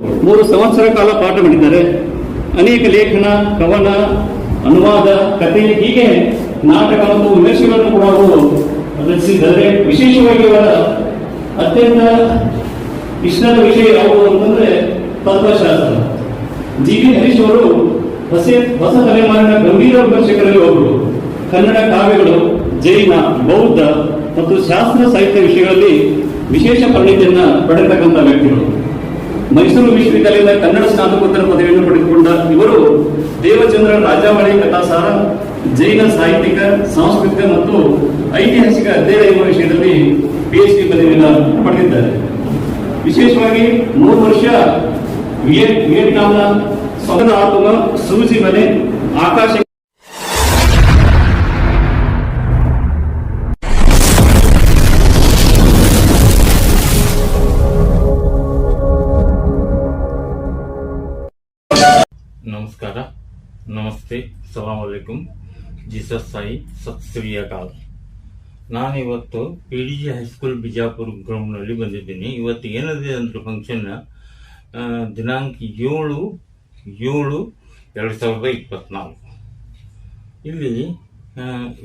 ಮೂರು ಸಂವತ್ಸರ ಕಾಲ ಪಾಠ ಮಾಡಿದ್ದಾರೆ. ಅನೇಕ ಲೇಖನ, ಕವನ, ಅನುವಾದ ಕಥೆ ಹೀಗೆ ನಾಟಕ ಮತ್ತು ವಿಮರ್ಶೆಗಳನ್ನು ಕೂಡ ಅವರು ರಚಿಸಿದ್ದಾರೆ. ವಿಶೇಷವಾಗಿ ಅವರ ಅತ್ಯಂತ ಇಷ್ಟದ ವಿಷಯ ಯಾವುದು ಅಂತಂದ್ರೆ ತತ್ವಶಾಸ್ತ್ರ. ಜಿ ವಿ ಹರೀಶ್ ಅವರು ಹೊಸ ಹೊಸ ತಲೆಮಾರಿನ ಗಂಭೀರ ವಿಮರ್ಶಕರಲ್ಲಿ ಒಬ್ಬರು ಕನ್ನಡ ಕಾವ್ಯಗಳು, ಜೈನ, ಬೌದ್ಧ ಮತ್ತು ಶಾಸ್ತ್ರ ಸಾಹಿತ್ಯ ವಿಷಯಗಳಲ್ಲಿ ವಿಶೇಷ ಪರಿಣಿತಿಯನ್ನ ಪಡೆತಕ್ಕಂಥ ವ್ಯಕ್ತಿಗಳು. ಮೈಸೂರು ವಿಶ್ವವಿದ್ಯಾಲಯದ ಕನ್ನಡ ಸ್ನಾತಕೋತ್ತರ ಪದವಿಯನ್ನು ಪಡೆದುಕೊಂಡ ಇವರು ದೇವಚಂದ್ರ ರಾಜಾವಳಿ ಕಥಾಸಾರ, ಜೈನ ಸಾಹಿತ್ಯಿಕ, ಸಾಂಸ್ಕೃತಿಕ ಮತ್ತು ಐತಿಹಾಸಿಕ ಅಧ್ಯಯನ ಎಂಬ ವಿಷಯದಲ್ಲಿ ಪಿಎಚ್ ಡಿ ಪದವಿಯನ್ನು ಪಡೆದಿದ್ದಾರೆ. ವಿಶೇಷವಾಗಿ ಮೂರು ವರ್ಷ ವಿಯೆಟ್ ವಿಯೆಟ್ನಾಂನ ಸ್ವತಂತ್ರ ಆತ್ಮ ಸೂಜಿ ಮನೆ, ಆಕಾಶ ನಮಸ್ಕಾರ. ನಮಸ್ತೆ. ಸಲಾಮ್ ಅಲೈಕುಂ ಜೀಸಸ್ ಸಾಯಿ ಸತ್ ಶ್ರೀ ಅಕಾಲ್ ನಾನಿವತ್ತು P D G high school Bijapur ಗ್ರೌಂಡ್ನಲ್ಲಿ ಬಂದಿದ್ದೀನಿ. ಇವತ್ತು ಏನಿದೆ ಅಂದರೆ ಫಂಕ್ಷನ್ ದಿನಾಂಕ ಏಳು ಏಳು ಎರಡು ಸಾವಿರದ ಇಪ್ಪತ್ನಾಲ್ಕು. ಇಲ್ಲಿ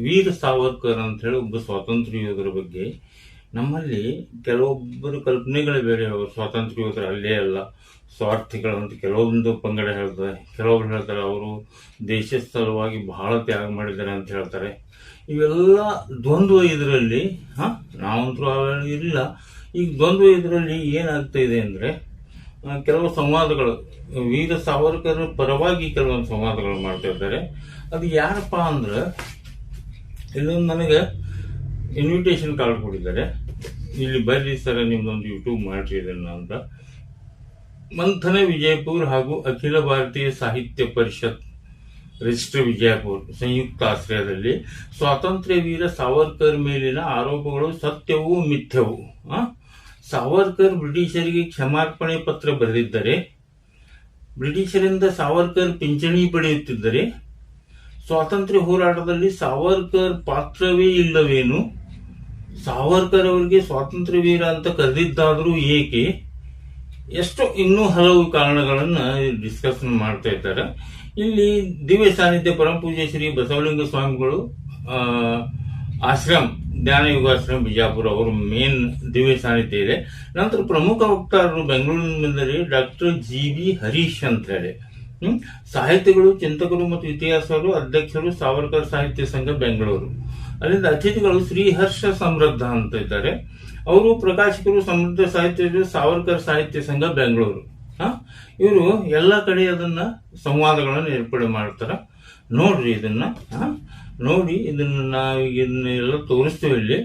ವೀರ ಸಾವರ್ಕರ್ ಅಂತ ಹೇಳಿ ಒಬ್ಬ ಸ್ವಾತಂತ್ರ್ಯ ಯೋಧರ ಬಗ್ಗೆ ನಮ್ಮಲ್ಲಿ ಕೆಲವೊಬ್ಬರು ಕಲ್ಪನೆಗಳು ಬೇರೆ. ಅವರು ಸ್ವಾತಂತ್ರ್ಯ ಯೋಧರು ಅಲ್ಲೇ ಅಲ್ಲ. ಸ್ವಾರ್ಥಿಗಳು ಅಂತ ಕೆಲವೊಂದು ಪಂಗಡ ಹೇಳ್ತಾರೆ. ಕೆಲವೊಬ್ಬರು ಹೇಳ್ತಾರೆ, ಅವರು ದೇಶ ಸಲುವಾಗಿ ಬಹಳ ತ್ಯಾಗ ಮಾಡಿದ್ದಾರೆ ಅಂತ ಹೇಳ್ತಾರೆ. ಇವೆಲ್ಲ ದ್ವಂದ್ವ ಇದರಲ್ಲಿ, ಹಾಂ? ನಾವಂತರೂ ಇಲ್ಲ. ಈಗ ದ್ವಂದ್ವ ಇದರಲ್ಲಿ ಏನಾಗ್ತಾ ಇದೆ ಅಂದರೆ ಕೆಲವು ಸಂವಾದಗಳು, ವೀರ ಸಾವರ್ಕರ ಪರವಾಗಿ ಕೆಲವೊಂದು ಸಂವಾದಗಳು ಮಾಡ್ತಾ ಇದ್ದಾರೆ. ಅದು ಯಾರಪ್ಪ ಅಂದ್ರೆ, ಇಲ್ಲೊಂದು ನನಗೆ ಇನ್ವಿಟೇಷನ್ ಕಾರ್ಡ್ ಕೊಟ್ಟಿದ್ದಾರೆ. ಇಲ್ಲಿ ಬರ್ರಿ ಸರ, ನಿಮ್ದೊಂದು ಯೂಟ್ಯೂಬ್ ಮಾಡ್ರಿ ಇದನ್ನ ಅಂತ. ಮಂಥನ ವಿಜಯಪುರ್ ಹಾಗೂ ಅಖಿಲ ಭಾರತೀಯ ಸಾಹಿತ್ಯ ಪರಿಷತ್ ರಿಜಿಸ್ಟರ್ ವಿಜಯಪುರ ಸಂಯುಕ್ತ ಆಶ್ರಯದಲ್ಲಿ ಸ್ವಾತಂತ್ರ್ಯ ವೀರ ಸಾವರ್ಕರ್ ಮೇಲಿನ ಆರೋಪಗಳು ಸತ್ಯವು ಮಿಥ್ಯವು? ಸಾವರ್ಕರ್ ಬ್ರಿಟಿಷರಿಗೆ ಕ್ಷಮಾರ್ಪಣೆ ಪತ್ರ ಬರೆದಿದ್ದರೆ, ಬ್ರಿಟಿಷರಿಂದ ಸಾವರ್ಕರ್ ಪಿಂಚಣಿ ಪಡೆಯುತ್ತಿದ್ದರೆ, ಸ್ವಾತಂತ್ರ್ಯ ಹೋರಾಟದಲ್ಲಿ ಸಾವರ್ಕರ್ ಪಾತ್ರವೇ ಇಲ್ಲವೇನು? ಸಾವರ್ಕರ್ ಅವರಿಗೆ ಸ್ವಾತಂತ್ರ್ಯ ವೀರ ಅಂತ ಕರೆದಿದ್ದಾದರೂ ಏಕೆ? ಎಷ್ಟು ಇನ್ನೂ ಹಲವು ಕಾರಣಗಳನ್ನು ಡಿಸ್ಕಷನ್ ಮಾಡ್ತಾ ಇದ್ದಾರೆ. ಇಲ್ಲಿ ದಿವ್ಯ ಸಾನ್ನಿಧ್ಯ ಪರಮ ಪೂಜ್ಯ ಶ್ರೀ ಬಸವಲಿಂಗ ಸ್ವಾಮಿಗಳು ಆಶ್ರಮ್, ಜ್ಞಾನ ಯೋಗಾಶ್ರಮ ಬಿಜಾಪುರ ಅವರು ಮೇನ್ ದಿವ್ಯ ಸಾನ್ನಿಧ್ಯ ಇದೆ. ನಂತರ ಪ್ರಮುಖ ವಕ್ತಾರರು ಬೆಂಗಳೂರಿನಲ್ಲಿ ಡಾಕ್ಟರ್ ಜಿ ಬಿ ಹರೀಶ್ ಅಂತ ಹೇಳಿ. ಸಾಹಿತ್ಯಗಳು ಚಿಂತಕರು ಮತ್ತು ಇತಿಹಾಸರು, ಅಧ್ಯಕ್ಷರು ಸಾವರ್ಕರ್ ಸಾಹಿತ್ಯ ಸಂಘ ಬೆಂಗಳೂರು. ಅಲ್ಲಿಂದ ಅತಿಥಿಗಳು ಶ್ರೀಹರ್ಷ ಸಮೃದ್ಧ ಅಂತ ಇದ್ದಾರೆ. ಅವರು ಪ್ರಕಾಶಕರು, ಸಮೃದ್ಧ ಸಾಹಿತ್ಯ ಸಾವರ್ಕರ್ ಸಾಹಿತ್ಯ ಸಂಘ ಬೆಂಗಳೂರು. ಇವರು ಎಲ್ಲ ಕಡೆ ಅದನ್ನ ಸಂವಾದಗಳನ್ನು ಏರ್ಪಡೆ ಮಾಡ್ತಾರೆ. ನೋಡ್ರಿ ಇದನ್ನ? ನೋಡಿ ಇದನ್ನ ನಾವು ಇದನ್ನೆಲ್ಲ ತೋರಿಸ್ತೀವಿ ಇಲ್ಲಿ.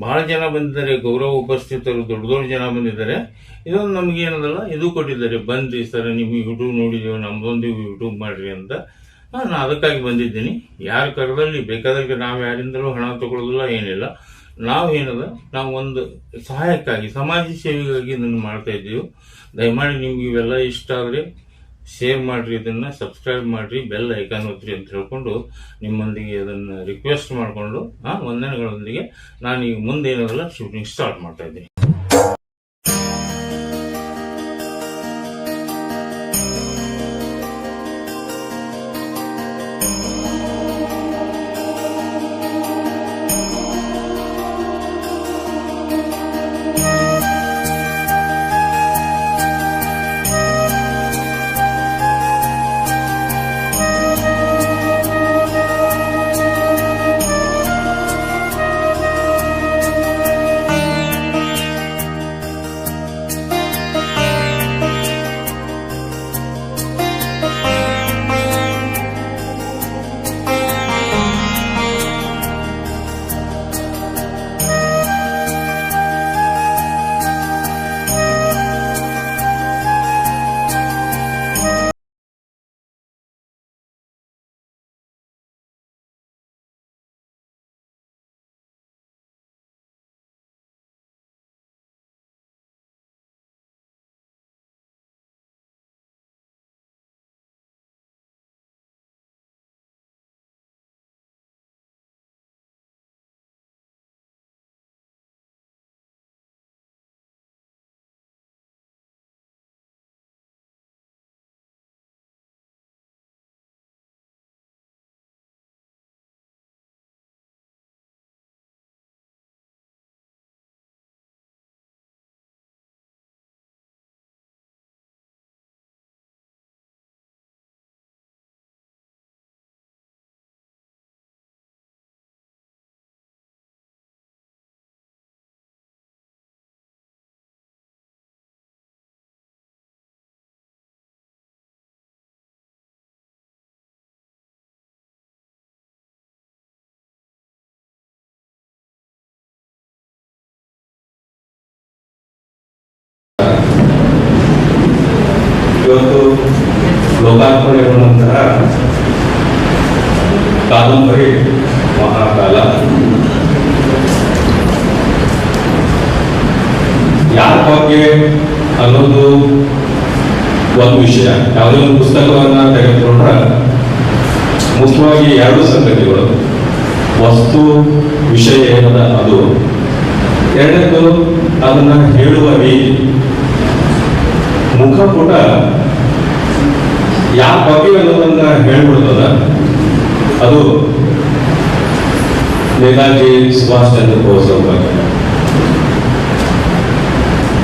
ಬಹಳ ಜನ ಬಂದಿದ್ದಾರೆ, ಗೌರವ ಉಪಸ್ಥಿತರು, ದೊಡ್ಡ ದೊಡ್ಡ ಜನ ಬಂದಿದ್ದಾರೆ. ಇದೊಂದು ನಮ್ಗೆ ಏನದಲ್ಲ, ಇದು ಕೊಟ್ಟಿದ್ದಾರೆ. ಬಂದ್ರಿ ಸರ್, ನಿಮ್ಗೆ ಯೂಟ್ಯೂಬ್ ನೋಡಿದೀವಿ, ನಮ್ದೊಂದು ಯೂಟ್ಯೂಬ್ ಮಾಡ್ರಿ ಅಂತ. ಹಾ, ನಾ ಅದಕ್ಕಾಗಿ ಬಂದಿದ್ದೀನಿ. ಯಾರ ಕರದಲ್ಲಿ ಬೇಕಾದಾಗ ನಾವು ಯಾರಿಂದಲೂ ಹಣ ತಗೊಳ್ಳೋದಿಲ್ಲ ಏನಿಲ್ಲ. ನಾವು ಏನದ ನಾವು ಒಂದು ಸಹಾಯಕ್ಕಾಗಿ ಸಮಾಜ ಸೇವೆಗಾಗಿ ಇದನ್ನು ಮಾಡ್ತಾ ಇದ್ದೀವಿ. ದಯಮಾಡಿ ನಿಮ್ಗೆ ಇವೆಲ್ಲ ಇಷ್ಟ ಆದರೆ ಶೇರ್ ಮಾಡಿರಿ ಇದನ್ನು ಸಬ್ಸ್ಕ್ರೈಬ್ ಮಾಡಿರಿ ಬೆಲ್ ಐಕಾನ್ ಒತ್ತಿರಿ ಅಂತ ಹೇಳ್ಕೊಂಡು ನಿಮ್ಮೊಂದಿಗೆ ಅದನ್ನು ರಿಕ್ವೆಸ್ಟ್ ಮಾಡಿಕೊಂಡು ಆ ವಂದನೆಗಳೊಂದಿಗೆ ನಾನು ಈಗ ಮುಂದೆ ಏನದಲ್ಲ ಶೂಟಿಂಗ್ ಸ್ಟಾರ್ಟ್ ಮಾಡ್ತಾ ಇದ್ದೀನಿ.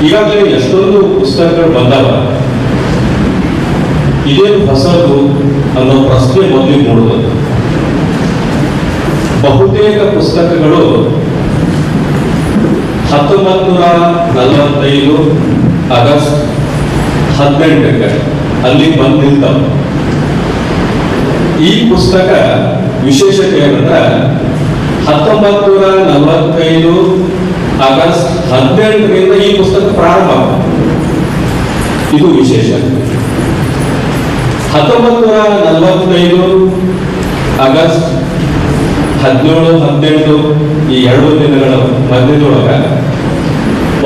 ಈಗಾಗಲೇ ಎಷ್ಟೊಂದು ಪುಸ್ತಕಗಳು ಬಂದಾವ. ಇದೇನು ಹೊಸದು ಅನ್ನೋ ಪ್ರಶ್ನೆ ಮೊದಲಿಗೆ ಮೂಡುವುದು. ಬಹುತೇಕ ಪುಸ್ತಕಗಳು ಹತ್ತೊಂಬತ್ತು ನೂರ ನಲವತ್ತೈದು ಆಗಸ್ಟ್ ಹದಿನೆಂಟಕ್ಕೆ ಅಲ್ಲಿ ಬಂದು ಈ ಪುಸ್ತಕ ವಿಶೇಷತೆ ಏನಂದ್ರೆ ಹತ್ತೊಂಬತ್ತು ನೂರ ನಲವತ್ತೈದು ಆಗಸ್ಟ್ ಹದಿನೆಂಟರಿಂದ ಈ ಪುಸ್ತಕ ಪ್ರಾರಂಭ ಇದು ವಿಶೇಷ. ಹತ್ತೊಂಬತ್ತು ನೂರ ನಲವತ್ತೈದು, ಆಗಸ್ಟ್ ಹದಿನೇಳು, ಹದಿನೆಂಟು, ಈ ಎರಡು ದಿನಗಳ ಮಧ್ಯದೊಳಗ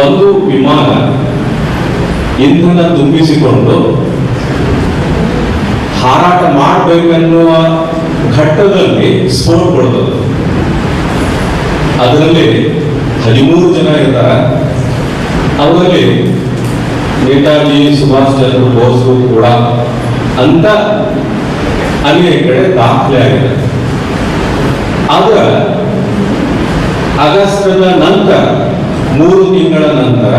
ಒಂದು ವಿಮಾನ ಇಂಧನ ತುಂಬಿಸಿಕೊಂಡು ಹಾರಾಟ ಮಾಡಬೇಕೆನ್ನುವ ಘಟ್ಟದಲ್ಲಿ ಸ್ಫೋಟಗೊಳ್ಳುತ್ತದೆ ಅದರಲ್ಲಿ ಹದಿಮೂರು ಜನ ಇದ್ದಾರೆ. ಅವರಲ್ಲಿ ನೇತಾಜಿ, ಸುಭಾಷ್ ಚಂದ್ರ ಬೋಸ್ ಕೂಡ ಅಂತ ಅನೇಕ ಕಡೆ ದಾಖಲೆ ಆಗಿದೆ. ಆದ್ರೆ ಆಗಸ್ಟದ ನಂತರ, ಮೂರು ತಿಂಗಳ ನಂತರ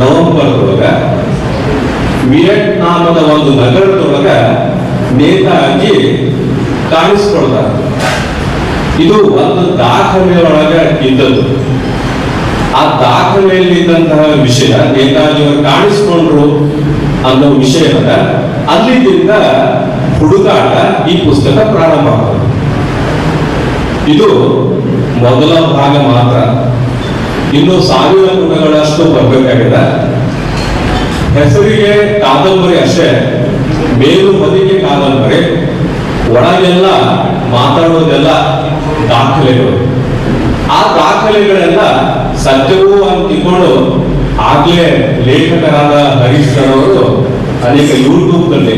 ನವೆಂಬರ್ ಒಳಗ ವಿಯೆಟ್ನಾಮದ ಒಂದು ನಗರದೊಳಗ ನೇತಾಜಿ ಕಾಣಿಸ್ಕೊಳ್ತಾರೆ. ಇದು ಒಂದು ದಾಖಲೆಯೊಳಗ ಇದ್ದದ್ದು. ಆ ದಾಖಲೆಯಲ್ಲಿ ಇದ್ದಂತಹ ವಿಷಯ ನೇತಾಜಿಯವರು ಕಾಣಿಸ್ಕೊಂಡ್ರು ಅನ್ನೋ ವಿಷಯದ ಅಲ್ಲಿಂದ ಹುಡುಗಾಟ ಈ ಪುಸ್ತಕ ಪ್ರಾರಂಭ ಆಗ್ತದೆ. ಇದು ಮೊದಲ ಭಾಗ ಮಾತ್ರ. ಇನ್ನು ಸಾವಿರ ಪುಟಗಳಷ್ಟು ಬರಬೇಕಾಗಿದೆ. ಹೆಸರಿಗೆ ಕಾದಂಬರಿ ಅಷ್ಟೇ. ಮೇಲು ಬದಿಗೆ ಕಾದಂಬರಿ. ಒಳಗೆಲ್ಲ ಮಾತಾಡೋದೆಲ್ಲ ದಾಖಲೆಗಳು. ಆ ದಾಖಲೆಗಳೆಲ್ಲ ಸತ್ಯವೂ ಅಂತಿಕೊಂಡು ಆಗ್ಲೇ ಲೇಖಕರಾದ ಹರೀಶ್ ಸರ್ ಅವರು ಅನೇಕ ಯೂಟ್ಯೂಬ್ನಲ್ಲಿ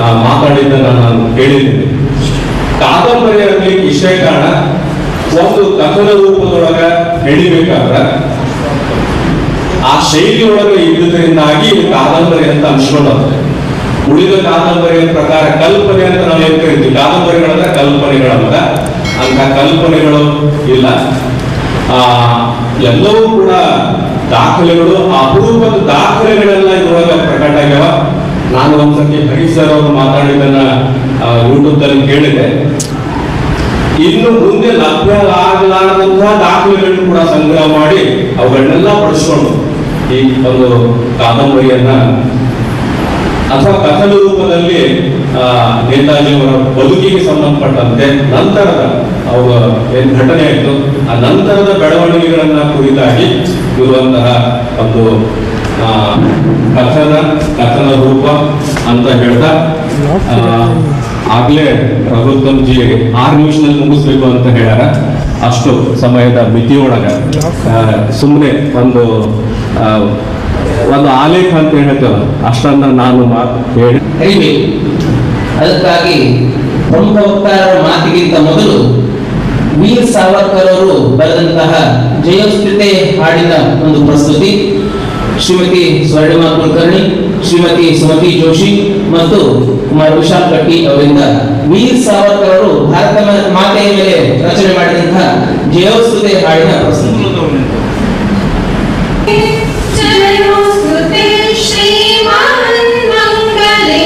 ಆ, ಮಾತಾಡಿದ್ದನ್ನ ನಾನು ಕೇಳಿದ್ದೀನಿ. ಕಾದಂಬರಿಯಲ್ಲಿ ವಿಷಯ ಕಾರಣ ಒಂದು ಕಥನ ರೂಪದೊಳಗ ಹೇಳಿಬೇಕಾದ್ರ ಆ ಶೈಲಿಯೊಳಗೆ ಇದ್ದುದರಿಂದಾಗಿ ಇದು ಕಾದಂಬರಿ ಅಂತ ಅನ್ಸ್ಕೊಂಡಂತೆ. ಉಳಿದ ಕಾದಂಬರಿಯ ಪ್ರಕಾರ ಕಲ್ಪನೆ ಅಂತ ನಾವು ಏನ್ ಕರಿತೀವಿ ಕಾದಂಬರಿಗಳಂದ್ರೆ ಅಂತ ಕಲ್ಪನೆಗಳು ಇಲ್ಲ. ಎಲ್ಲವೂ ಕೂಡ ದಾಖಲೆಗಳು ಅಪರೂಪದ ದಾಖಲೆಗಳೆಲ್ಲ ಇದ್ರೊಳಗೆ ಪ್ರಕಟ ಆಗ್ಯಾವ. ನಾನು ಒಂದ್ಸತಿ ಹರೀಶ್ ಸರ್ ಅವರು ಮಾತಾಡಿದ್ದನ್ನ ಯೂಟ್ಯೂಬ್ದಲ್ಲಿ ಕೇಳಿದೆ. ಇನ್ನು ಮುಂದೆ ಲಭ್ಯ ಆಗಲಾರದಂತಹ ದಾಖಲೆಗಳನ್ನು ಕೂಡ ಸಂಗ್ರಹ ಮಾಡಿ ಅವುಗಳನ್ನೆಲ್ಲ ಬಳಸ್ಕೊಂಡು ಈ ಒಂದು ಕಾದಂಬರಿಯನ್ನ ಅಥವಾ ಕಥನ ರೂಪದಲ್ಲಿ ನೇತಾಜಿಯವರ ಬದುಕಿಗೆ ಸಂಬಂಧಪಟ್ಟಂತೆ ನಂತರದ ಅವರ ಏನು ಘಟನೆ ಆಯಿತು, ಆ ನಂತರದ ಬೆಳವಣಿಗೆಗಳನ್ನ ಕುರಿತಾಗಿ ಇರುವಂತಹ ಒಂದು ಕಥನ ಕಥನ ರೂಪ ಅಂತ ಹೇಳ್ತಾ ಆಗ್ಲೇ ರಘುತ್ತಮ್ ಜಿ ಆರು ನಿಮಿಷದಲ್ಲಿ ಮುಗಿಸ್ಬೇಕು ಅಂತ ಹೇಳ್ಯಾರ. ಅಷ್ಟು ಸಮಯದ ಮಿತಿಯೊಳಗ ಸುಮ್ಮನೆ ಒಂದು ಒಂದು ಆಲೇಖ ಅಂತ ಹೇಳ್ತೇವೆ ಅಷ್ಟನ್ನ ನಾನು ಹೇಳಿ. ಅದಕ್ಕಾಗಿ ಪ್ರಮುಖ ವಕ್ತಾರರ ಮಾತಿಗಿಂತ ಮೊದಲು ವೀರ್ ಸಾವರ್ಕರ್ ಅವರು ಬರೆದಂತಹ ಜಯೋಸ್ಮಿತೆ ಹಾಡಿನ ಒಂದು ಪ್ರಸ್ತುತಿ, ಶ್ರೀಮತಿ ಸ್ವರ್ಣಿಮಾ ಕುಲಕರ್ಣಿ, ಶ್ರೀಮತಿ ಸುಮತಿ ಜೋಶಿ ಮತ್ತು ಕುಮಾರ್ ವಿಶಾಲ್ ಕಟ್ಟಿ ಅವರಿಂದ ವೀರ್ ಸಾವರ್ಕರ್ ಅವರು ಭಾರತ ಮಾತೆಯ ಮೇಲೆ ರಚನೆ ಮಾಡಿದಂತಹ ಜಯೋಸ್ಮಿತೆ ಹಾಡಿನ ಪ್ರಸ್ತುತಿ. ಶ್ರೀಮಾನ್ ಮಂಗಲೇ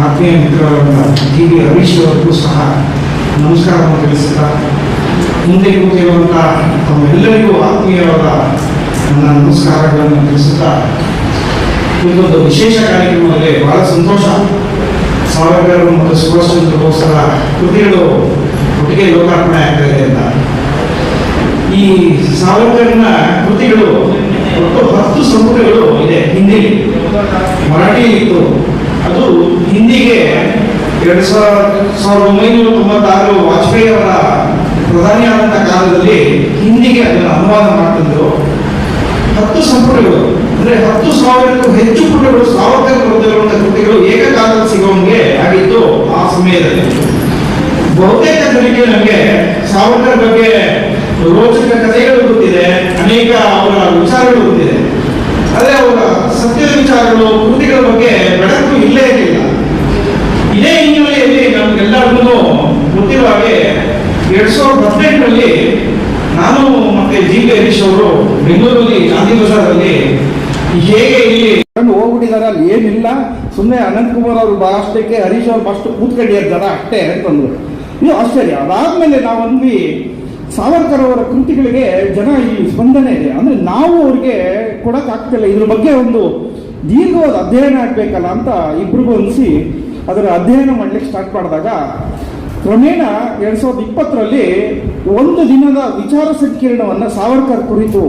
ಆತ್ಮೀಯ ಮಿತ್ರರಾದ ಟಿ ವಿ ಹರೀಶ್ ಅವರಿಗೂ ಸಹ ನಮಸ್ಕಾರವನ್ನು ತಿಳಿಸುತ್ತಾ ಮುಂದೆ ಕೂತಿರುವಂಥ ತಮ್ಮೆಲ್ಲರಿಗೂ ಆತ್ಮೀಯರಾದ ನನ್ನ ನಮಸ್ಕಾರಗಳನ್ನು ತಿಳಿಸುತ್ತಾ ಇದೊಂದು ವಿಶೇಷ ಕಾರ್ಯಕ್ರಮದಲ್ಲಿ ಬಹಳ ಸಂತೋಷ. ಸಾವರ್ಕರ್ ಮತ್ತು ಸುಭಾಷ್ ಚಂದ್ರ ಬೋಸ್ರ ಕೃತಿಗಳು ಒಟ್ಟಿಗೆ ಲೋಕಾರ್ಪಣೆ ಆಗ್ತಾ ಇದೆ ಅಂತ. ಈ ಸಾವರ್ಕರ್ನ ಕೃತಿಗಳು ಒಟ್ಟು ಹತ್ತು ಸಂಪುಟಗಳು ಇದೆ ಹಿಂದಿ ಮರಾಠಿ ಇತ್ತು ಅದು ಹಿಂದಿಗೆ ಎರಡ್ ಸಾವಿರ, ಸಾವಿರದ ಒಂಬೈನೂರ ತೊಂಬತ್ತಾರು ವಾಜಪೇಯಿ ಅವರ ಪ್ರಧಾನಿ ಆದಂಥ ಕಾಲದಲ್ಲಿ ಹಿಂದಿಗೆ ಅದನ್ನು ಅನುವಾದ ಮಾಡ್ತಿದ್ರು. ಹತ್ತು ಸಂಪುಟಗಳು ಅಂದ್ರೆ ಹತ್ತು ಸಾವಿರಕ್ಕೂ ಹೆಚ್ಚು ಪುಟಗಳು ಸಾವರ್ಕರ್ ಅಂತ ಕೃತಿಗಳು ಏಕಕಾಲದಲ್ಲಿ ಸಿಗೋಂಗೆ ಆಗಿತ್ತು ಆ ಸಮಯದಲ್ಲಿ. ಬಹುತೇಕ ಜನರಿಗೆ ನಮಗೆ ಸಾವಿರ ಬಗ್ಗೆ ರೋಚಕ ಕಥೆಗಳು ಗೊತ್ತಿದೆ, ಅನೇಕ ಅವರ ವಿಚಾರಗಳು ಗೊತ್ತಿದೆ. ಆದರೆ ಅವರ ಸತ್ಯ ವಿಚಾರಗಳು, ಕೃತಿಗಳ ಬಗ್ಗೆ ಬೆಳಕು ಇಲ್ಲೇ ಇರಲಿಲ್ಲ. ಇದೇ ಹಿನ್ನೆಲೆಯಲ್ಲಿ ನಮಗೆಲ್ಲರಿಗೂ ಗೊತ್ತಿರುವ ಹಾಗೆ ಎರಡ್ ಸಾವಿರದ ಹದಿನೆಂಟರಲ್ಲಿ ನಾನು ಮತ್ತೆ ಜಿ. ಕೆ. ಹರೀಶ್ ಅವರು ಬೆಂಗಳೂರಲ್ಲಿ ಗಾಂಧಿ ಬಜಾರಲ್ಲಿ ಹೇಗೆ ಇಲ್ಲಿ ಹೋಗ್ಬಿಟ್ಟಿದ್ದಾರೆ, ಅಲ್ಲಿ ಏನಿಲ್ಲ. ಸುಮ್ಮನೆ ಅನಂತ್ ಕುಮಾರ್ ಅವರು ಅಷ್ಟಕ್ಕೆ, ಹರೀಶ್ ಅವರು ಫಸ್ಟ್ ಕೂತ್ಕೊಂಡಿದ್ದಾರೆ ಅಷ್ಟೇ ಅಂತಂದ್ರು ನೀವು ಆಶ್ಚರ್ಯ. ಅದಾದ್ಮೇಲೆ ನಾವು ಅಂದ್ವಿ ಸಾವರ್ಕರ್ ಅವರ ಕೃತಿಗಳಿಗೆ ಜನ ಈ ಸ್ಪಂದನೆ ಇದೆ. ಅಂದ್ರೆ ನಾವು ಅವ್ರಿಗೆ ಕೊಡಕ್ ಆಗ್ತಿಲ್ಲ. ಇದ್ರ ಬಗ್ಗೆ ಒಂದು ದೀರ್ಘವಾದ ಅಧ್ಯಯನ ಆಗ್ಬೇಕಲ್ಲ ಅಂತ ಇಬ್ರಿಗೂ ಅನಿಸಿ ಅದರ ಅಧ್ಯಯನ ಮಾಡ್ಲಿಕ್ಕೆ ಸ್ಟಾರ್ಟ್ ಮಾಡಿದಾಗ, ಕ್ರಮೇಣ ಎರಡ್ ಸಾವಿರದ ಇಪ್ಪತ್ತರಲ್ಲಿ ಒಂದು ದಿನದ ವಿಚಾರ ಸಂಕಿರಣವನ್ನು ಸಾವರ್ಕರ್ ಕುರಿತು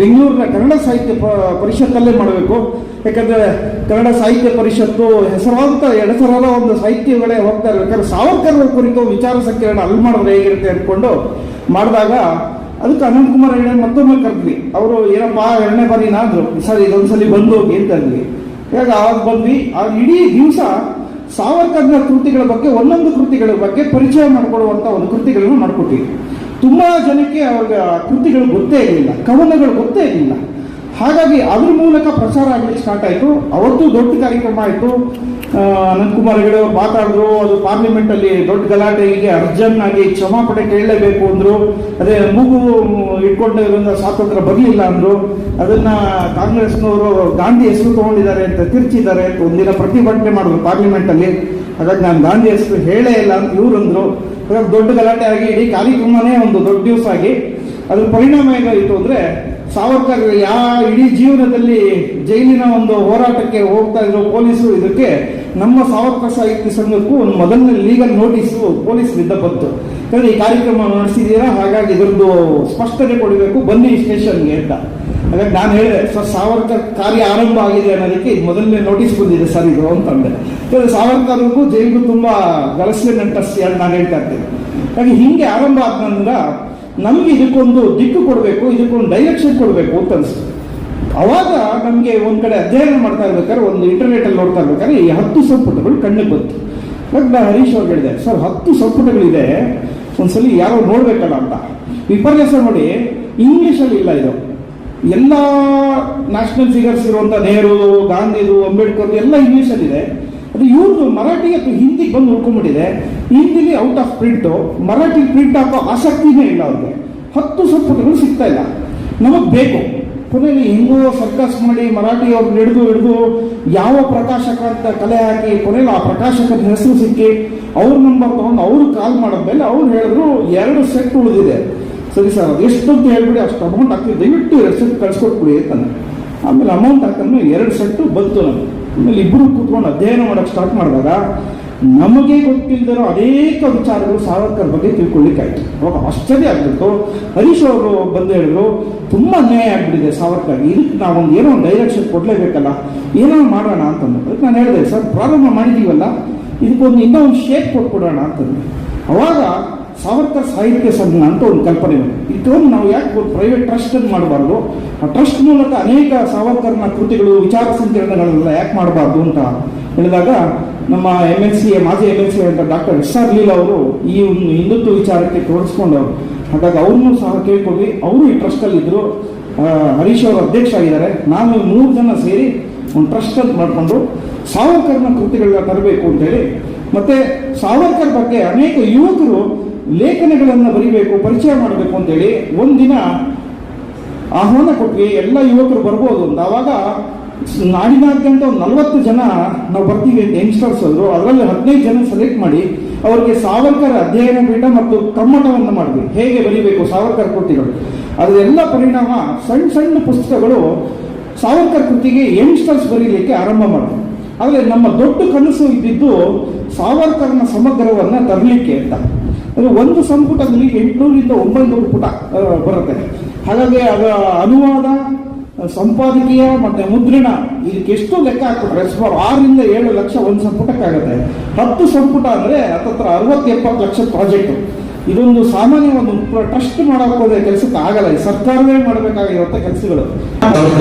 ಬೆಂಗಳೂರಿನ ಕನ್ನಡ ಸಾಹಿತ್ಯ ಪರಿಷತ್ತಲ್ಲೇ ಮಾಡಬೇಕು. ಯಾಕಂದ್ರೆ ಕನ್ನಡ ಸಾಹಿತ್ಯ ಪರಿಷತ್ತು ಹೆಸರಾಂತ ಹೆಸರಾದ ಒಂದು ಸಾಹಿತ್ಯಗಳೇ ಹೋಗ್ತಾ ಇರ್ಬೇಕಾದ್ರೆ ಸಾವರ್ಕರ್ ಕುರಿತು ವಿಚಾರ ಸಂಕಿರಣ ಅಲ್ಲಿ ಮಾಡಿದ್ರೆ ಹೇಗಿರುತ್ತೆ ಅಂದ್ಕೊಂಡು ಮಾಡಿದಾಗ ಅದಕ್ಕೆ ಅನಂತ್ ಕುಮಾರ್ ಮತ್ತೊಮ್ಮೆ ಕರೆದ್ವಿ. ಅವರು, ಏನಪ್ಪ, ಎರಡನೇ ಬಾರಿ ನಾದ್ರು? ಸರ್ ಇದೊಂದ್ಸಲಿ ಬಂದು ಹೋಗಿ, ಅಂತ ಅಂದ್ವಿ. ಇವಾಗ ಬಂದ್ವಿ. ಆ ಇಡೀ ದಿವಸ ಸಾವರ್ಕರ್ನ ಕೃತಿಗಳ ಬಗ್ಗೆ, ಒಂದೊಂದು ಕೃತಿಗಳ ಬಗ್ಗೆ ಪರಿಚಯ ಮಾಡಿಕೊಡುವಂತ ಒಂದು ಕೃತಿಗಳನ್ನು ಮಾಡಿಕೊಟ್ಟಿವಿ ತುಂಬಾ ಜನಕ್ಕೆ ಅವ್ರಿಗೆ ಕೃತಿಗಳು ಗೊತ್ತೇ ಇರಲಿಲ್ಲ. ಕವನಗಳು ಗೊತ್ತೇ ಇರಲಿಲ್ಲ. ಹಾಗಾಗಿ ಅದ್ರ ಮೂಲಕ ಪ್ರಚಾರ ಆಗ್ಲಿಕ್ಕೆ ಸ್ಟಾರ್ಟ್ ಆಯಿತು. ಅವತ್ತು ದೊಡ್ಡ ಕಾರ್ಯಕ್ರಮ ಆಯಿತು. ಅನಂತಕುಮಾರ್ ಹೆಗಡೆ ಅವರು ಮಾತಾಡಿದ್ರು, ಅದು ಪಾರ್ಲಿಮೆಂಟಲ್ಲಿ ದೊಡ್ಡ ಗಲಾಟೆಗೆ ಅರ್ಜನ್ ಆಗಿ ಕ್ಷಮಾಪಣೆ ಕೇಳಲೇಬೇಕು ಅಂದ್ರು. ಅದೇ ಮೂಗು ಇಟ್ಕೊಂಡಿರೋದ್ರಿಂದ ಸ್ವಾತಂತ್ರ್ಯ ಬರಲಿಲ್ಲ ಅಂದ್ರು. ಅದನ್ನ ಕಾಂಗ್ರೆಸ್ನವರು ಗಾಂಧಿ ಹೆಸರು ತಗೊಂಡಿದ್ದಾರೆ ಅಂತ ತಿರ್ಚಿದ್ದಾರೆ ಅಂತ ಒಂದಿನ ಪ್ರತಿಭಟನೆ ಮಾಡಿದ್ರು ಪಾರ್ಲಿಮೆಂಟಲ್ಲಿ ಹಾಗಾಗಿ ನಾನು ಗಾಂಧಿ ಹೆಸರು ಹೇಳೇ ಇಲ್ಲ ಅಂತ ಇವ್ರು ಅಂದ್ರು. ಹಾಗಾಗಿ ದೊಡ್ಡ ಗಲಾಟೆ ಆಗಿ ಇಡೀ ಕಾರ್ಯಕ್ರಮನೇ ಒಂದು ದೊಡ್ಡ ದಿವಸ ಆಗಿ. ಅದ್ರ ಪರಿಣಾಮ ಏನಾಯಿತು ಅಂದ್ರೆ ಸಾವರ್ಕರ್ ಯಾ ಇಡೀ ಜೀವನದಲ್ಲಿ ಜೈಲಿನ ಒಂದು ಹೋರಾಟಕ್ಕೆ ಹೋಗ್ತಾ ಇರೋ ಪೊಲೀಸರು ಇದಕ್ಕೆ ನಮ್ಮ ಸಾವರ್ಕರ್ ಸಾಹಿತ್ಯ ಸಂಘಕ್ಕೂ ಒಂದು ಮೊದಲನೇ ಲೀಗಲ್ ಪೊಲೀಸ್ ಪೊಲೀಸರಿಂದ ಬಂತು. ಯಾಕಂದ್ರೆ ಈ ಕಾರ್ಯಕ್ರಮ ನಡೆಸಿದ್ದೀರಾ? ಹಾಗಾಗಿ ಇದರದ್ದು ಸ್ಪಷ್ಟನೆ ಕೊಡಬೇಕು. ಬನ್ನಿ ಸ್ಟೇಷನ್ಗೆ ಅಂತ. ಹಾಗಾಗಿ ನಾನು ಹೇಳಿದೆ, ಸರ್, ಸಾವರ್ಕರ್ ಕಾರ್ಯ ಆರಂಭ ಆಗಿದೆ ಅನ್ನೋದಕ್ಕೆ ಇದು ಮೊದಲನೇ ನೋಟಿಸ್ ಬಂದಿದೆ, ಸರ್, ಇದು ಅಂತಂದೆ ಯಾಕಂದ್ರೆ ಸಾವರ್ಕರ್ಗೂ ಜೈಲಿಗೂ ತುಂಬಾ ಗಲಸೆ ನಂಟಸ್ತಿ ಅಂತ ನಾನು ಹೇಳ್ತಾ ಇರ್ತೇನೆ. ಹಾಗೆ ಹಿಂಗೆ ಆರಂಭ ಆದ ನಂತರ ನಮ್ಗೆ ಇದಕ್ಕೊಂದು ದಿಕ್ಕು ಕೊಡಬೇಕು, ಇದಕ್ಕೊಂದು ಡೈರೆಕ್ಷನ್ ಕೊಡಬೇಕು ಅಂತ ಅನಿಸ್ತು ಅವಾಗ ನಮಗೆ ಒಂದು ಕಡೆ ಅಧ್ಯಯನ ಮಾಡ್ತಾ ಇರ್ಬೇಕಾದ್ರೆ, ಒಂದು ಇಂಟರ್ನೆಟ್ ಅಲ್ಲಿ ನೋಡ್ತಾ ಇರ್ಬೇಕಾದ್ರೆ ಈ ಹತ್ತು ಸಂಪುಟಗಳು ಕಣ್ಣಿಗೆ ಬಂತು ಇವಾಗ ನಾನು ಹರೀಶ್ ಅವ್ರು ಹೇಳಿದೆ ಸರ್, ಹತ್ತು ಸಂಪುಟಗಳಿದೆ, ಒಂದ್ಸಲಿ ಯಾರೋ ನೋಡ್ಬೇಕಲ್ಲ ಅಂತ. ವಿಪರ್ಯಾಸ ನೋಡಿ ಇಂಗ್ಲಿಷಲ್ಲಿ ಇಲ್ಲ ಇದು. ಎಲ್ಲ ನ್ಯಾಷನಲ್ ಫಿಗರ್ಸ್ ಇರುವಂತ ನೆಹರು, ಗಾಂಧಿದು, ಅಂಬೇಡ್ಕರ್, ಎಲ್ಲ ಇಂಗ್ಲಿಷಲ್ಲಿ ಇದೆ ಅದು ಇವ್ರದ್ದು ಮರಾಠಿ ಅಥವಾ ಹಿಂದಿಗೆ ಬಂದು ಉಳ್ಕೊಂಡ್ಬಿಟ್ಟಿದೆ ಹಿಂದಿಲಿ out of print Marathi print ಹಾಕೋ ಆಸಕ್ತಿನೇ ಇಲ್ಲ ಅವ್ರಿಗೆ. ಹತ್ತು ಸಂಪುಟಗಳು ಸಿಗ್ತಾ ಇಲ್ಲ. ನಮಗೆ ಬೇಕು. ಕೊನೆಯಲ್ಲಿ ಹೆಂಗೋ ಸರ್ಕಸ್ ಮಾಡಿ ಮರಾಠಿ ಅವ್ರನ್ನ ಹಿಡಿದು ಹಿಡಿದು ಯಾವ ಪ್ರಕಾಶಕ ಅಂತ ಕಲೆ ಹಾಕಿ ಕೊನೆಯಲ್ಲಿ ಆ ಪ್ರಕಾಶಕನ ಹೆಸರು ಸಿಕ್ಕಿ ಅವ್ರ ನಂಬರ್ ತಗೊಂಡು ಅವ್ರು ಕಾಲ್ ಮಾಡಿದ್ಮೇಲೆ ಅವ್ರು ಹೇಳಿದ್ರು, ಎರಡು ಸೆಟ್ ಉಳಿದಿದೆ. ಸರಿ ಸರ್ ಅದು ಎಷ್ಟು ಅಂತ ಹೇಳ್ಬಿಡಿ, ಅಷ್ಟು ಅಮೌಂಟ್ ಹಾಕ್ತೀವಿ ದಯವಿಟ್ಟು ಎರಡು ಸೆಟ್ ಕಳ್ಸಿಕೊಟ್ಬಿಡಿ ಅಂತ ಆಮೇಲೆ ಅಮೌಂಟ್ ಹಾಕಿದ್ಮೇಲೆ ಎರಡು ಸೆಟ್ಟು ಬಂತು ನಮ್ಗೆ. ಆಮೇಲೆ ಇಬ್ಬರು ಕೂತ್ಕೊಂಡು ಅಧ್ಯಯನ ಮಾಡಕ್ಕೆ ಸ್ಟಾರ್ಟ್ ಮಾಡಿದಾಗ ನಮಗೆ ಗೊತ್ತಿಲ್ಲದಿರೋ ಅನೇಕ ವಿಚಾರಗಳು ಸಾವರ್ಕರ್ ಬಗ್ಗೆ ತಿಳ್ಕೊಳ್ಳಿಕ್ಕಾಯ್ತು ಅವಾಗ ಆಶ್ಚರ್ಯ ಆಗ್ಬಿಟ್ಟು ಹರೀಶ್ ಅವರು ಬಂದು ಹೇಳಿದ್ರು, ತುಂಬ ಅನ್ಯಾಯ ಆಗ್ಬಿಟ್ಟಿದೆ ಸಾವರ್ಕರ್. ಇದಕ್ಕೆ ನಾವೊಂದು ಏನೋ ಒಂದು ಡೈರೆಕ್ಷನ್ ಕೊಡ್ಲೇಬೇಕಲ್ಲ, ಏನೋ ಮಾಡೋಣ ಅಂತಂದ್ರೆ ನಾನು ಹೇಳಿದೆ, ಸರ್, ಪ್ರಾರಂಭ ಮಾಡಿದೀವಲ್ಲ, ಇದಕ್ಕೊಂದು ಇನ್ನೂ ಒಂದು ಶೇಪ್ ಕೊಟ್ಬಿಡೋಣ ಅಂತಂದ್ರೆ ಅವಾಗ ಸಾವರ್ಕರ್ ಸಾಹಿತ್ಯ ಸಂಘ ಅಂತ ಒಂದು ಕಲ್ಪನೆ ಇದನ್ನು ನಾವು ಯಾಕೆ ಪ್ರೈವೇಟ್ ಟ್ರಸ್ಟ್ ಅನ್ನು ಮಾಡಬಾರ್ದು? ಆ ಟ್ರಸ್ಟ್ ಮೂಲಕ ಅನೇಕ ಸಾವರ್ಕರ್ನ ಕೃತಿಗಳು, ವಿಚಾರ ಸಂಕಿರಣಗಳೆಲ್ಲ ಯಾಕೆ ಮಾಡಬಾರ್ದು ಅಂತ ಹೇಳಿದಾಗ ನಮ್ಮ ಎಂ ಎಲ್ ಸಿ ಮಾಜಿ ಎಂ ಎಲ್ ಸಿ ಅಂತ ಡಾಕ್ಟರ್ ಎಸ್ ಆರ್ ಲೀಲಾ ಅವರು ಈ ಒಂದು ಹಿಂದುತ್ವ ವಿಚಾರಕ್ಕೆ ತೋರಿಸ್ಕೊಂಡವರು. ಹಾಗಾಗಿ ಅವ್ರನ್ನೂ ಸಹ ಕೇಳ್ಕೊಂಡ್ವಿ ಅವರು ಈ ಟ್ರಸ್ಟಲ್ಲಿದ್ದರು ಹರೀಶ್ ಅವರು ಅಧ್ಯಕ್ಷ ಆಗಿದ್ದಾರೆ. ನಾನು ಮೂರು ಜನ ಸೇರಿ ಒಂದು ಟ್ರಸ್ಟ್ ಅಂತ ಮಾಡಿಕೊಂಡು ಸಾವರ್ಕರ್ನ ಕೃತಿಗಳನ್ನ ತರಬೇಕು ಅಂತೇಳಿ ಮತ್ತೆ ಸಾವರ್ಕರ್ ಬಗ್ಗೆ ಅನೇಕ ಯುವಕರು ಲೇಖನಗಳನ್ನು ಬರಿಬೇಕು, ಪರಿಚಯ ಮಾಡಬೇಕು ಅಂತೇಳಿ ಒಂದಿನ ಆಹ್ವಾನ ಕೊಟ್ವಿ, ಎಲ್ಲ ಯುವಕರು ಬರ್ಬೋದು ಅಂತ. ಆವಾಗ ನಾಡಿನಾದ್ಯಂತ ಒಂದು ನಲವತ್ತು ಜನ ನಾವು ಬರ್ತೀವಿ ಯಂಗ್ಸ್ಟರ್ಸ್ ಅವರು ಅದರಲ್ಲಿ ಹದಿನೈದು ಜನ ಸೆಲೆಕ್ಟ್ ಮಾಡಿ ಅವರಿಗೆ ಸಾವರ್ಕರ್ ಅಧ್ಯಯನ ಪೀಠ ಮತ್ತು ಕಮ್ಮಟವನ್ನು ಮಾಡಿದ್ವಿ. ಹೇಗೆ ಬರೀಬೇಕು? ಸಾವರ್ಕರ್ ಕೃತಿಗಳು. ಅದೆಲ್ಲ ಪರಿಣಾಮ ಸಣ್ಣ ಸಣ್ಣ ಪುಸ್ತಕಗಳು ಸಾವರ್ಕರ್ ಕೃತಿಗೆ ಯಂಗ್ಸ್ಟರ್ಸ್ ಬರೀಲಿಕ್ಕೆ ಆರಂಭ ಮಾಡಿದ್ವಿ. ಆದರೆ ನಮ್ಮ ದೊಡ್ಡ ಕನಸು ಇದ್ದಿದ್ದು ಸಾವರ್ಕರ್ನ ಸಮಗ್ರವನ್ನು ತರಲಿಕ್ಕೆ ಅಂತ. ಅದು ಒಂದು ಸಂಪುಟದಲ್ಲಿ ಎಂಟುನೂರಿಂದ ಒಂಬೈನೂರು ಪುಟ ಬರುತ್ತೆ. ಹಾಗಾಗಿ ಅದರ ಅನುವಾದ, ಸಂಪಾದಕೀಯ ಮತ್ತೆ ಮುದ್ರಣ, ಇದಕ್ಕೆ ಎಷ್ಟು ಲೆಕ್ಕ ಹಾಕ್ಬಿಟ್ರೆ ಸುಮಾರು ಆರರಿಂದ ಏಳು ಲಕ್ಷ ಒಂದು ಸಂಪುಟಕ್ಕಾಗುತ್ತೆ ಹತ್ತು ಸಂಪುಟ ಅಂದ್ರೆ ಹತ್ತತ್ರ ಅರವತ್ತು ಎಪ್ಪತ್ತು ಲಕ್ಷ ಪ್ರಾಜೆಕ್ಟ್. ಇದೊಂದು ಸಾಮಾನ್ಯ ಒಂದು ಟ್ರಸ್ಟ್ ಮಾಡೋಕೆ ಹೋದ್ರೆ ಕೆಲಸಕ್ಕೆ ಆಗಲ್ಲ, ಈ ಸರ್ಕಾರವೇ ಮಾಡಬೇಕಾಗಿರುವಂತ ಕೆಲಸಗಳು.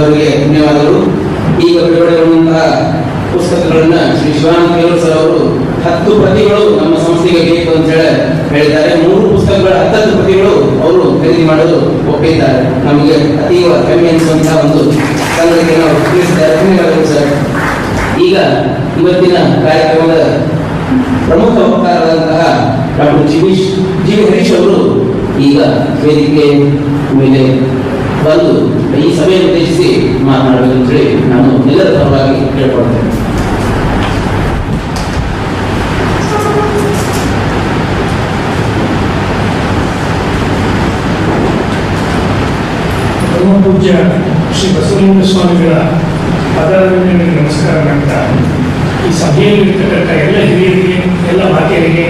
ಧನ್ಯವಾದಗಳು. ಈಗ ಬಿಡುಗಡೆ ಪುಸ್ತಕಗಳನ್ನ ಶ್ರೀ ಶಿವಾನಂದ ಅವರು ಹತ್ತು ಪ್ರತಿಗಳು ನಮ್ಮ ಸಂಸ್ಥೆಗೆ ಬೇಕು ಅಂತ ಹೇಳಿ ಹೇಳಿದ್ದಾರೆ. ಮೂರು ಪುಸ್ತಕಗಳ ಹತ್ತತ್ತು ಪ್ರತಿಗಳು ಅವರು ಖರೀದಿ ಮಾಡಲು ಒಪ್ಪಿದ್ದಾರೆ. ನಮಗೆ ಅತೀವ ಕಮ್ಮಿ ಅನಿಸುವಂತಹ ಒಂದು ಸಂಗತಿ ನಾವು ತಿಳಿಸಿದ್ದಾರೆ. ಧನ್ಯವಾದಗಳು ಸರ್. ಈಗ ಇವತ್ತಿನ ಕಾರ್ಯಕ್ರಮದ ಪ್ರಮುಖ ವಕ್ತಾರರಾದಂತಹ ಡಾಕ್ಟರ್ ಜಿವೀಶ್ ಜಿ ಹರೀಶ್ ಅವರು ಈಗ ವೇದಿಕೆ ಮೇಲೆ ಬಂದು ಈ ಸಭೆಯನ್ನು ಉದ್ದೇಶಿಸಿ ಹೇಳಿ ನಾನು ಎಲ್ಲರ ಪರವಾಗಿ ಕೇಳ್ಕೊಳ್ತೇನೆ. ಪೂಜ್ಯ ಶ್ರೀ ಬಸವಲಿಂಗ ಸ್ವಾಮಿಗಳ ಪದಾರ್ವಗಳಿಗೆ ನಮಸ್ಕಾರ ಮಾಡ್ತಾ ಈ ಸಭೆಯಲ್ಲಿರ್ತಕ್ಕಂಥ ಎಲ್ಲ ಹಿರಿಯರಿಗೆ, ಎಲ್ಲ ಮಾತೆಯರಿಗೆ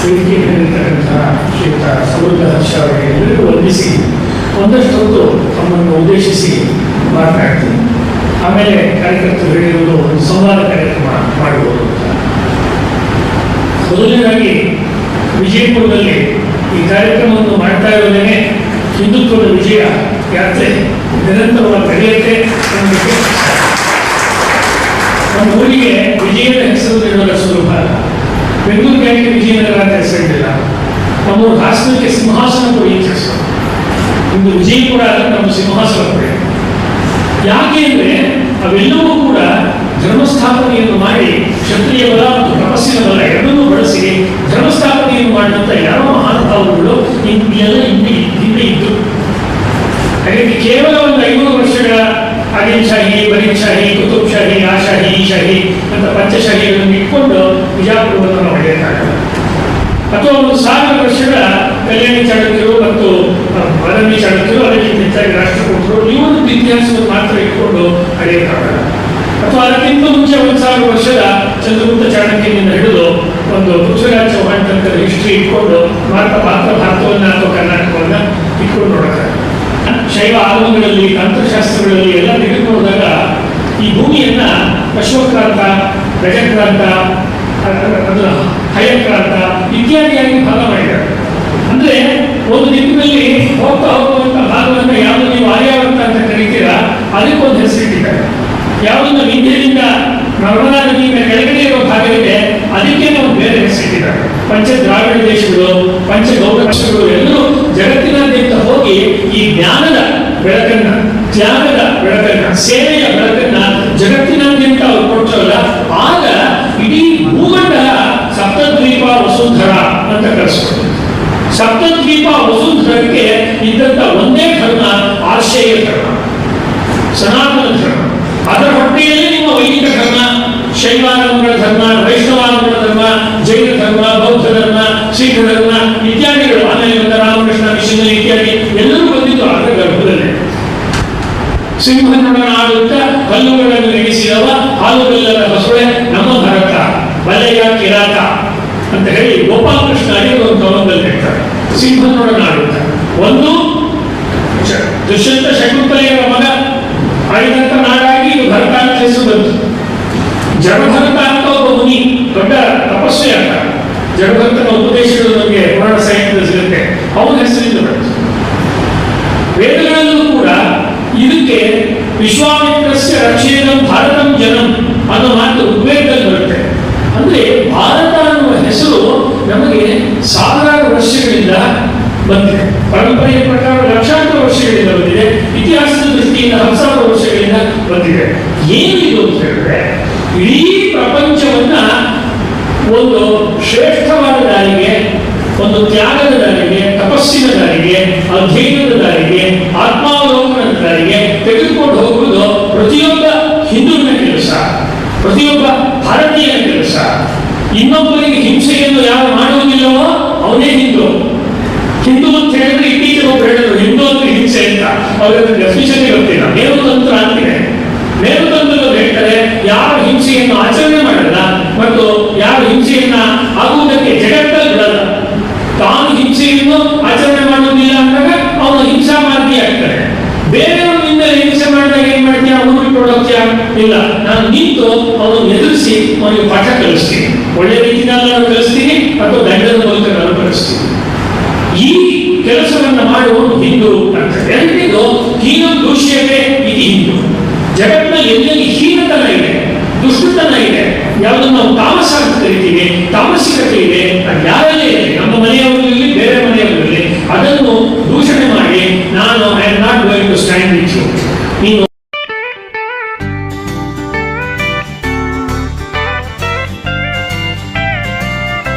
ವೇದಿಕೆ ಮೇಲಿರ್ತಕ್ಕಂತಹ ಶ್ರೀಯುತ ಸಮೃದ್ಧ ಹರ್ಷ ಅವರಿಗೆ ಎಲ್ಲರಿಗೂ ವಂದಿಸಿ ಒಂದಷ್ಟು ಹೊತ್ತು ತಮ್ಮನ್ನು ಉದ್ದೇಶಿಸಿ ಮಾತನಾಡ್ತೀನಿ. ಆಮೇಲೆ ಕಾರ್ಯಕರ್ತರು ಹೇಳಿರುವುದು ಒಂದು ಸಂವಾದ ಕಾರ್ಯಕ್ರಮ ಮಾಡಬಹುದು ಮೊದಲನೇದಾಗಿ ವಿಜಯಪುರದಲ್ಲಿ ಈ ಕಾರ್ಯಕ್ರಮವನ್ನು ಮಾಡ್ತಾ ಇರೋದೇನೆ ಹಿಂದುತ್ವದ ವಿಜಯ ಯಾತ್ರೆ ನಿರಂತರವಾಗಿ ನಡೆಯುತ್ತೆ ಅನ್ನೋದಕ್ಕೆ ನಮ್ಮ ಊರಿಗೆ ವಿಜಯದ ಹೆಸರು ನೀಡುವ ಸ್ವರೂಪ ಅಲ್ಲ. ಬೆಂಗಳೂರಿಗೆ ಯಾಕೆ ವಿಜಯನಗರ ಅಂತ ಹೆಸರಿಲ್ಲ ನಮ್ಮ ಹಾಸನಕ್ಕೆ ಸಿಂಹಾಸನಪುರಿ ಅಂತ ಹೆಸರು. ಇಂದು ವಿಜಯಪುರ ನಮ್ಮ ಸಿಂಹಾಸನಪುರಿ ಯಾಕೆ ಅಂದರೆ ಅವೆಲ್ಲವೂ ಕೂಡ ಧರ್ಮಸ್ಥಾಪನೆಯನ್ನು ಮಾಡಿ ಕ್ಷತ್ರಿಯ ಬಲ ಮತ್ತು ತಪಸ್ಸಿನ ಬಲ ಎರಡನ್ನೂ ಬಳಸಿ ಧರ್ಮಸ್ಥಾಪನೆಯನ್ನು ಮಾಡಿದಂಥ ಯಾರೋ ಮಹಾನುಭಾವಗಳು ಎಲ್ಲ ಹಿಂದೆ ಹಿಂದೆ ಇದ್ದು ಹಾಗಾಗಿ ಕೇವಲ ಒಂದು ಐನೂರು ವರ್ಷಗಳ ಆದಿಲ್ ಶಾಹಿ ಬರೀದ್ ಶಾಹಿ ಕುತುಬ್ ಶಾಹಿ ಆ ಶಾಹಿ ಈ ಶಾಹಿ ಅಂತ ಪಂಚಶಾಹಿಗಳನ್ನು ಇಟ್ಕೊಂಡು ಬಿಜಾಪುರವನ್ನು ನಾವು ಹೊಡೆಯೋಕ್ಕಾಗಲ್ಲ ಅಥವಾ ಒಂದು ಸಾವಿರ ವರ್ಷಗಳ ಕಲ್ಯಾಣಿ ಚಾಣಕ್ಯರು ಮತ್ತು ಬದಲಿ ಚಾಣಕ್ಯರು ಅದಕ್ಕಿಂತ ಹೆಚ್ಚಾಗಿ ರಾಷ್ಟ್ರಕೂಟರು ಈ ಒಂದು ಇತಿಹಾಸವನ್ನು ಮಾತ್ರ ಇಟ್ಕೊಂಡು ಅಳೆಯೋಕ್ಕಾಗಲ್ಲ ಅಥವಾ ಅದಕ್ಕಿಂತ ಮುಂಚೆ ಒಂದು ಸಾವಿರ ವರ್ಷದ ಚಂದ್ರಗುಪ್ತ ಚಾಣಕ್ಯನಿಂದ ಹಿಡಿದು ಒಂದು ಪೃಥ್ವಿರಾಜ್ ಚೌಹಾಣ್ ತನಕದ ಹಿಸ್ಟ್ರಿ ಇಟ್ಕೊಂಡು ಭಾರತ ಮಾತ್ರ ಭಾರತವನ್ನ ಅಥವಾ ಕರ್ನಾಟಕವನ್ನು ಇಟ್ಕೊಂಡು ನೋಡೋಕ್ಕಾಗಲ್ಲ ಶೈವ ಆಗಮಗಳಲ್ಲಿ ತಂತ್ರಶಾಸ್ತ್ರಗಳಲ್ಲಿ ಎಲ್ಲ ತೆಗೆದುಕೊಂಡಾಗ ಈ ಭೂಮಿಯನ್ನ ಅಶ್ವಕ್ರಾಂತ, ರಜಕ್ರಾಂತ ಅದು ಹಯಕ್ರಾಂತ ಇತ್ಯಾದಿಯಾಗಿ ಭಾಗ ಮಾಡಿದ್ದಾರೆ. ಅಂದ್ರೆ ಒಂದು ದಿಕ್ಕಿನಲ್ಲಿ ಹೋಗ್ತಾ ಹೋಗುವಂತ ಭಾಗವನ್ನು ಯಾವುದು ನೀವು ಆರ್ಯಾವರ್ತ ಅಂತ ಕರಿತೀರಾ, ಅದಕ್ಕೊಂದು ಹೆಸರಿಟ್ಟಿದ್ದಾರೆ. ಯಾವುದನ್ನ ನರ್ಮದಾ ನದಿಯಿಂದ ಕೆಳಗಡೆ ಇರೋ ಭಾಗ ಇದೆ ಅದಕ್ಕೆ ನಾವು ಬೇರೆ ಹೆಸರಿಟ್ಟಿದ್ದಾರೆ ಪಂಚ ದ್ರಾವಿಡ ದೇಶಗಳು ಪಂಚ ಗೌಡ ರಾಷ್ಟ್ರಗಳು ಎಲ್ಲರೂ ಜಗತ್ತಿನಾದ್ಯಂತ ಹೋಗಿ ಈ ಜ್ಞಾನದ ಬೆಳಕನ್ನ, ತ್ಯಾಗದ ಬೆಳಕನ್ನ, ಸೇವೆಯ ಬೆಳಕನ್ನ ಜಗತ್ತಿನಾದ್ಯಂತ ಅವ್ರು ಕೊಟ್ಟರಲ್ಲ ಆಗ ಇಡೀ ಭೂಮಂಡ ಸಪ್ತದ್ವೀಪ ವಸುಂಧರ ಅಂತ ಕರೆಸ್ಕೊಂಡು ಸಪ್ತದ್ವೀಪ ವಸುಂಧರಕ್ಕೆ ಇದ್ದಂತ ಒಂದೇ ಧರ್ಮ ಆಶಯ ಧರ್ಮ, ಸನಾತನ ಧರ್ಮ. ಅದರ ಹೊಟ್ಟೆಯಲ್ಲಿ ನಿಮ್ಮ ವೈದಿಕ ಧರ್ಮ ಶೈವಾನುಗಳ ಧರ್ಮ ವೈಷ್ಣವಾನುಗಳ ಧರ್ಮ, ಜೈನ ಧರ್ಮ, ಬೌದ್ಧ ಧರ್ಮ ಸಿಖ್ ಧರ್ಮ ಇತ್ಯಾದಿಗಳು, ಆಮೇಲೆ ರಾಮಕೃಷ್ಣ ಮಿಷನ್ ಇತ್ಯಾದಿ ಎಲ್ಲರೂ ಬಂದಿದ್ದು ಅದರ ಗರ್ಭದಲ್ಲಿ. ಸಿಂಹನೊಡನ ಆಡುತ್ತ ಕಲ್ಲುಗಳನ್ನು ನೆನೆಸಿದವ ಹಾಲುಗಲ್ಲದ ಬಸಳೆ ನಮ್ಮ ಭಾರತ, ಬಲೆಯ ಕಿರಾತ ಅಂತ ಹೇಳಿ ಗೋಪಾಲಕೃಷ್ಣ ಅಡಿಗ ಒಂದು ಕವನದಲ್ಲಿ ಹೇಳ್ತಾರೆ. ಸಿಂಹನೊಡನ ಆಡುತ್ತ. ಒಂದು ದುಷ್ಯಂತ ಶಕುಂತಲೆಯರ ಮಗ ನಾಡಾಗಿ ಹೆಸರು ಬಂತು ಜಡಭರತ ಅಂತ ಒಬ್ಬ ಮುನಿ ದೊಡ್ಡ ತಪಸ್ವಿ ಅಂತ ಜಡಭರತನ ಉಪದೇಶಗಳು ನಮಗೆ ಪುರಾಣ ಸಾಹಿತ್ಯದಲ್ಲಿ ಸಿಗುತ್ತೆ. ಅವನ ಹೆಸರಿಂದ ವೇದಗಳಲ್ಲೂ ಕೂಡ ಇದಕ್ಕೆ ವಿಶ್ವಾಮಿತ್ರಸ್ಯ ರಕ್ಷೇದಂ ಭಾರತಂ ಜನಂ ಅನ್ನೋ ಮಾತು ಉದ್ವೇಗದಲ್ಲಿ ಬರುತ್ತೆ. ಅಂದ್ರೆ ಭಾರತ ಅನ್ನುವ ಹೆಸರು ನಮಗೆ ಸಾವಿರಾರು ವರ್ಷಗಳಿಂದ ಬಂದಿದೆ. ಪರಂಪರೆಯ ಪ್ರಕಾರ ಲಕ್ಷಾಂತರ ವರ್ಷಗಳಿಂದ ಬಂದಿದೆ. ಇತಿಹಾಸದ ದೃಷ್ಟಿಯಿಂದ ಸಾವಿರ ವರ್ಷಗಳಿಂದ ಬಂದಿದೆ. ಏನಿದು ಅಂತ ಹೇಳಿದ್ರೆ, ಇಡೀ ಪ್ರಪಂಚವನ್ನ ಒಂದು ಶ್ರೇಷ್ಠವಾದ ದಾರಿಗೆ, ಒಂದು ತ್ಯಾಗದ ದಾರಿಗೆ, ತಪಸ್ಸಿನ ದಾರಿಗೆ, ಅಧ್ಯಯನದ ದಾರಿಗೆ, ಆತ್ಮಾವಲೋಕನದ ದಾರಿಗೆ ತೆಗೆದುಕೊಂಡು ಹೋಗುವುದು ಪ್ರತಿಯೊಬ್ಬ ಹಿಂದೂ ಪ್ರತಿಯೊಬ್ಬ ಭಾರತೀಯನ ಕೆಲಸ. ಇನ್ನೊಬ್ಬರಿಗೆ ಹಿಂಸೆಯನ್ನು ಯಾರು ಮಾಡುವುದಿಲ್ಲವೋ ಅವನೇ ಹಿಂದೂ ಹಿಂದೂ ಅಂತ ಹೇಳಿದ್ರೆ ಇತ್ತೀಚೆಗೆ ಒಬ್ರು ಹೇಳಿದ್ರು ಹಿಂದೂ ಅಂದ್ರೆ ಹಿಂಸೆ ಅಂತ ಅವರಿಗೆ ಡೆಫಿನಿಷನ್ ಗೊತ್ತಿಲ್ಲ ಮೇರುತಂತ್ರ ಅಂತಿದೆ ಮೇರುತಂತ್ರದಲ್ಲಿ ಹೇಳ್ತಾರೆ ಯಾರು ಹಿಂಸೆಯನ್ನು ಆಚರಣೆ ಮಾಡಲ್ಲ ಮತ್ತು ಯಾರು ಹಿಂಸೆಯನ್ನ ಆಗುವುದಕ್ಕೆ ಜಗತ್ತಲ್ಲಿ ಬಿಡಲ್ಲ ತಾನು ಹಿಂಸೆಯನ್ನು ಆಚರಣೆ ಮಾಡುವುದಿಲ್ಲ ಅಂದಾಗ ಅವನು ಹಿಂಸಾ ಮಾರ್ಗಿ ಆಗ್ತಾರೆ ಬೇರೆಯವರಿಂದ ಹಿಂಸೆ ಮಾಡಿದಾಗ ಏನ್ ಮಾಡ್ತೀಯ? ಅವನು ಬಿಟ್ಟೋಡೋಕ್ಯ ಇಲ್ಲ. ನಾನು ನಿಂತು ಅವನು ಎದುರಿಸಿ ಅವನಿಗೆ ಪಾಠ ಕಲಿಸ್ತೀನಿ. ಒಳ್ಳೆ ರೀತಿಯಲ್ಲಿ ನಾನು ಕಲಿಸ್ತೀನಿ ಅಥವಾ ದಂಡದ ಮೂಲಕ ನಾನು ಕಲಿಸ್ತೀನಿ ಈ ಕೆಲಸವನ್ನ ಮಾಡುವವನು ಹಿಂದೂ ಅಂತ ಹೀನ ದೃಶ್ಯವೇ ಇದು ಹಿಂದೂ ಜಗತ್ತಿನಲ್ಲಿ ಎಲ್ಲೆಲ್ಲಿ ಹೀನತನ ಇದೆ, ದುಷ್ಟತನ ಇದೆ, ಯಾವುದನ್ನು ನಾವು ತಾಮಸ ಅಂತ ಕರಿತೀವಿ, ತಾಮಸಿಕತೆ ಇದೆ, ಅದು ಯಾರಲ್ಲೇ ಇದೆ ನಮ್ಮ ಮನೆಯವರಲ್ಲಿ ಬೇರೆ ಮನೆಯವರಲ್ಲಿ ಅದನ್ನು ದೂಷಣೆ ಮಾಡಿ ನಾನು I am not going to stand with you ನೀನು